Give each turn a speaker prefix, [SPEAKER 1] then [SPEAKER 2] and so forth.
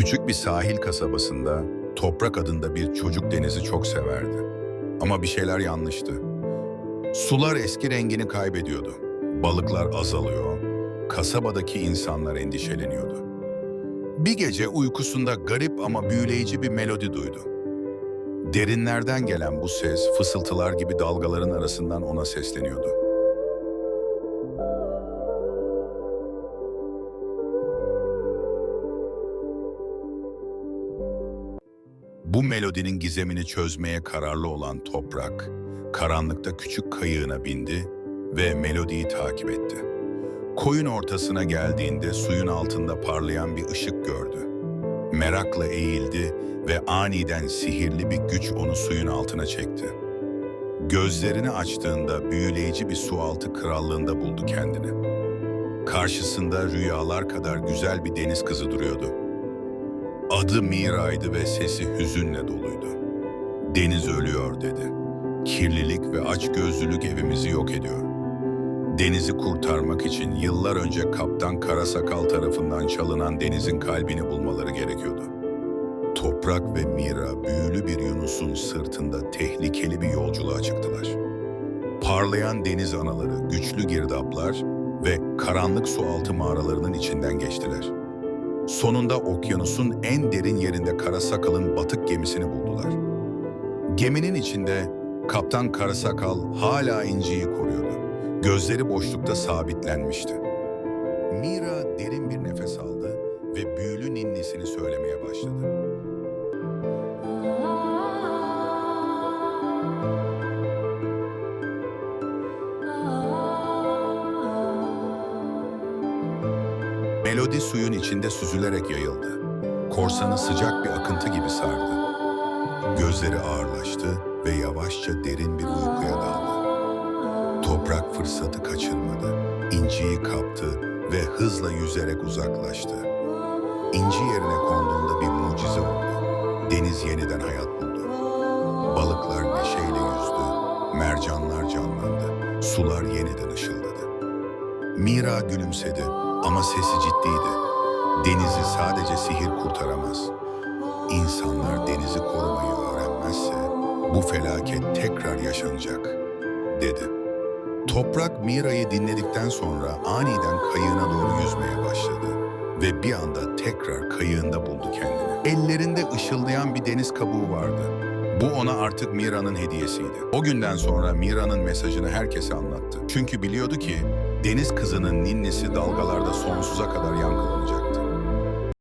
[SPEAKER 1] Küçük bir sahil kasabasında Toprak adında bir çocuk denizi çok severdi. Ama bir şeyler yanlıştı. Sular eski rengini kaybediyordu. Balıklar azalıyor, kasabadaki insanlar endişeleniyordu. Bir gece uykusunda garip ama büyüleyici bir melodi duydu. Derinlerden gelen bu ses fısıltılar gibi dalgaların arasından ona sesleniyordu. Bu melodinin gizemini çözmeye kararlı olan toprak, karanlıkta küçük kayığına bindi ve melodiyi takip etti. Koyun ortasına geldiğinde suyun altında parlayan bir ışık gördü. Merakla eğildi ve aniden sihirli bir güç onu suyun altına çekti. Gözlerini açtığında büyüleyici bir sualtı krallığında buldu kendini. Karşısında rüyalar kadar güzel bir deniz kızı duruyordu. Adı Mira'ydı ve sesi hüzünle doluydu. Deniz ölüyor dedi. Kirlilik ve açgözlülük evimizi yok ediyor. Denizi kurtarmak için yıllar önce Kaptan Karasakal tarafından çalınan denizin kalbini bulmaları gerekiyordu. Toprak ve Mira büyülü bir Yunus'un sırtında tehlikeli bir yolculuğa çıktılar. Parlayan deniz anaları, güçlü girdaplar ve karanlık sualtı mağaralarının içinden geçtiler. Sonunda okyanusun en derin yerinde Karasakal'ın batık gemisini buldular. Geminin içinde Kaptan Karasakal hala inciyi koruyordu. Gözleri boşlukta sabitlenmişti. Mira derin bir nefes aldı ve büyülü ninnisini söylemeye başladı. Melodi suyun içinde süzülerek yayıldı. Korsanı sıcak bir akıntı gibi sardı. Gözleri ağırlaştı ve yavaşça derin bir uykuya daldı. Toprak fırsatı kaçırmadı. İnciyi kaptı ve hızla yüzerek uzaklaştı. İnci yerine konduğunda bir mucize oldu. Deniz yeniden hayat buldu. Balıklar neşeyle yüzdü. Mercanlar canlandı. Sular yeniden ışıldadı. Mira gülümsedi ama sesi ciddiydi. Denizi sadece sihir kurtaramaz. İnsanlar denizi korumayı öğrenmezse bu felaket tekrar yaşanacak, dedi. Toprak Mira'yı dinledikten sonra aniden kayığına doğru yüzmeye başladı ve bir anda tekrar kayığında buldu kendini. Ellerinde ışıldayan bir deniz kabuğu vardı. Bu ona artık Mira'nın hediyesiydi. O günden sonra Mira'nın mesajını herkese anlattı. Çünkü biliyordu ki deniz kızının ninnisi dalgalarda sonsuza kadar yankılanacak.